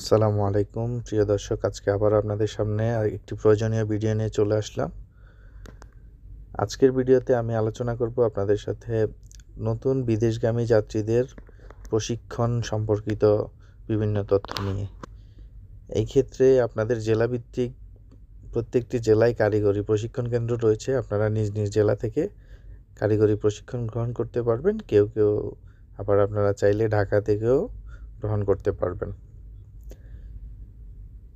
আসসালামু আলাইকুম। প্রিয় দর্শক, আজকে আবার আপনাদের সামনে একটি প্রয়োজনীয় ভিডিও নিয়ে চলে আসলাম। আজকের ভিডিওতে আমি আলোচনা করব আপনাদের সাথে নতুন বিদেশগামী যাত্রীদের প্রশিক্ষণ সম্পর্কিত বিভিন্ন তথ্য নিয়ে। এই ক্ষেত্রে আপনাদের জেলাভিত্তিক প্রত্যেকটি জেলায় কারিগরি প্রশিক্ষণ কেন্দ্র রয়েছে। আপনারা নিজ নিজ জেলা থেকে কারিগরি প্রশিক্ষণ গ্রহণ করতে পারবেন। কেউ কেউ আবার আপনারা চাইলে ঢাকা থেকেও গ্রহণ করতে পারবেন।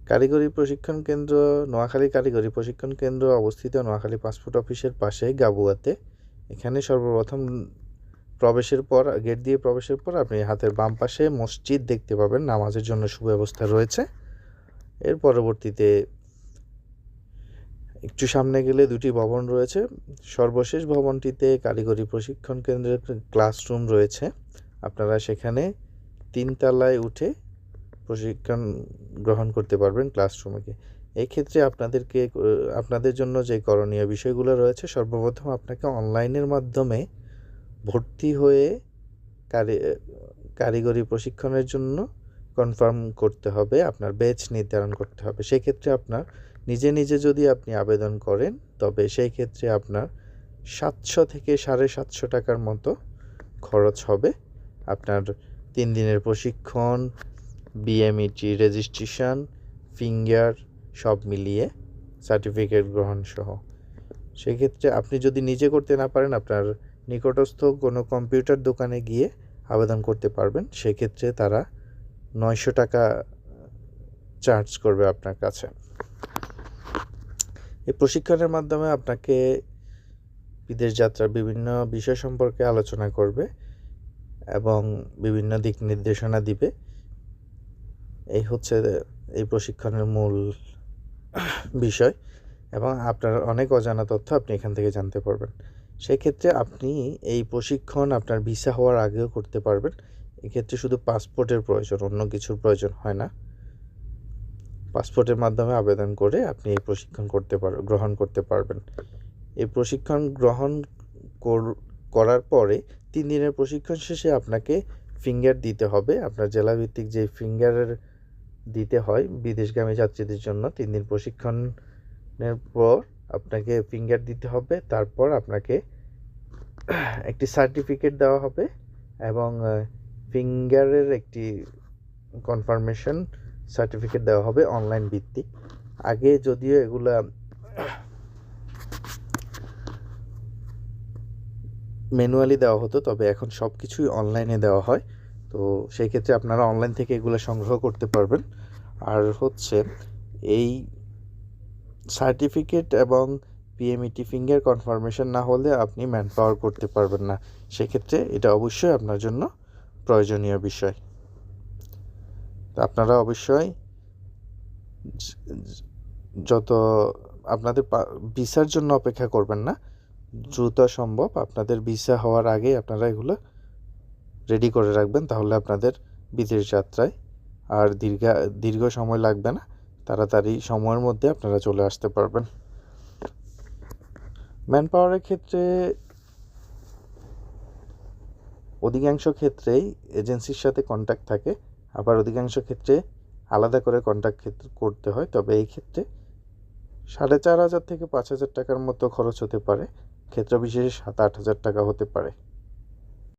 কারিগরি প্রশিক্ষণ কেন্দ্র, নোয়াখালী কারিগরি প্রশিক্ষণ কেন্দ্র অবস্থিত নোয়াখালী পাসপোর্ট অফিসের পাশে গাবুয়াতে। এখানে সর্বপ্রথম প্রবেশের পর, গেট দিয়ে প্রবেশের পর আপনি হাতের বাম পাশে মসজিদ দেখতে পাবেন। নামাজের জন্য সুব্যবস্থা রয়েছে। এর পরবর্তীতে একটু সামনে গেলে দুটি ভবন রয়েছে। সর্বশেষ ভবনটিতে কারিগরি প্রশিক্ষণ কেন্দ্রের ক্লাসরুম রয়েছে। আপনারা সেখানে তিনতলায় উঠে প্রশিক্ষণ গ্রহণ করতে পারবেন ক্লাসরুমে। গিয়ে এই ক্ষেত্রে আপনাদেরকে, আপনাদের জন্য যে করণীয় বিষয়গুলো রয়েছে, সর্বপ্রথম আপনাকে অনলাইনের মাধ্যমে ভর্তি হয়ে কারি, কারিগরি প্রশিক্ষণের জন্য কনফার্ম করতে হবে, আপনার ব্যাচ নির্ধারণ করতে হবে। সেক্ষেত্রে আপনার নিজে নিজে যদি আপনি আবেদন করেন, তবে সেই ক্ষেত্রে আপনার সাতশো থেকে সাড়ে সাতশো টাকার মতো খরচ হবে। আপনার তিন দিনের প্রশিক্ষণ বিএমইটি রেজিস্ট্রেশন ফিঙ্গার সব মিলিয়ে সার্টিফিকেট গ্রহণ সহ। সেক্ষেত্রে আপনি যদি নিজে করতে না পারেন, আপনার নিকটস্থ কোনো কম্পিউটার দোকানে গিয়ে আবেদন করতে পারবেন। সেক্ষেত্রে তারা নয়শো টাকা চার্জ করবে আপনার কাছে। এই প্রশিক্ষণের মাধ্যমে আপনাকে বিদেশ যাত্রার বিভিন্ন বিষয় সম্পর্কে আলোচনা করবে এবং বিভিন্ন দিক নির্দেশনা দিবে। এই হচ্ছে এই প্রশিক্ষণের মূল বিষয় এবং আপনার অনেক অজানা তথ্য আপনি এখান থেকে জানতে পারবেন। সেক্ষেত্রে আপনি এই প্রশিক্ষণ আপনার ভিসা হওয়ার আগেও করতে পারবেন। এক্ষেত্রে শুধু পাসপোর্টের প্রয়োজন, অন্য কিছুর প্রয়োজন হয় না। পাসপোর্টের মাধ্যমে আবেদন করে আপনি এই প্রশিক্ষণ করতে পার, গ্রহণ করতে পারবেন। এই প্রশিক্ষণ গ্রহণ করার পরে তিন দিনের প্রশিক্ষণ শেষে আপনাকে ফিঙ্গার দিতে হবে। আপনার জেলাভিত্তিক যে ফিঙ্গারের দিতে হয় বিদেশগামী যাত্রীদের জন্য। তিন দিন প্রশিক্ষণের পর আপনাকে ফিঙ্গার দিতে হবে, তারপর আপনাকে একটি সার্টিফিকেট দেওয়া হবে এবং ফিঙ্গারের একটি কনফার্মেশন সার্টিফিকেট দেওয়া হবে অনলাইন ভিত্তিক। আগে যদিও এগুলা ম্যানুয়ালি দেওয়া হতো, তবে এখন সব কিছুই অনলাইনে দেওয়া হয়। তো সেই ক্ষেত্রে আপনারা অনলাইন থেকে এগুলো সংগ্রহ করতে পারবেন। আর হচ্ছে এই সার্টিফিকেট এবং পিএমইটি ফিঙ্গার কনফার্মেশন না হলে আপনি ম্যান পাওয়ার করতে পারবেন না। সেক্ষেত্রে এটা অবশ্যই আপনার জন্য প্রয়োজনীয় বিষয়। আপনারা অবশ্যই যত আপনাদের ভিসার জন্য অপেক্ষা করবেন না, দ্রুত সম্ভব আপনাদের ভিসা হওয়ার আগে আপনারা এগুলো রেডি করে রাখবেন তাহলে আপনাদের বিদেশ যাত্রায় আর দীর্ঘ দীর্ঘ সময় লাগবে না, তাড়াতাড়ি সময়ের মধ্যে আপনারা চলে আসতে পারবেন। ম্যান পাওয়ারের ক্ষেত্রে অধিকাংশ ক্ষেত্রেই এজেন্সির সাথে কন্ট্যাক্ট থাকে, আবার অধিকাংশ ক্ষেত্রে আলাদা করে কন্ট্যাক্ট করতে হয়। তবে এই ক্ষেত্রে সাড়ে চার হাজার থেকে পাঁচ হাজার টাকার মতো খরচ হতে পারে ক্ষেত্র বিশেষে সাত আট হাজার টাকা হতে পারে।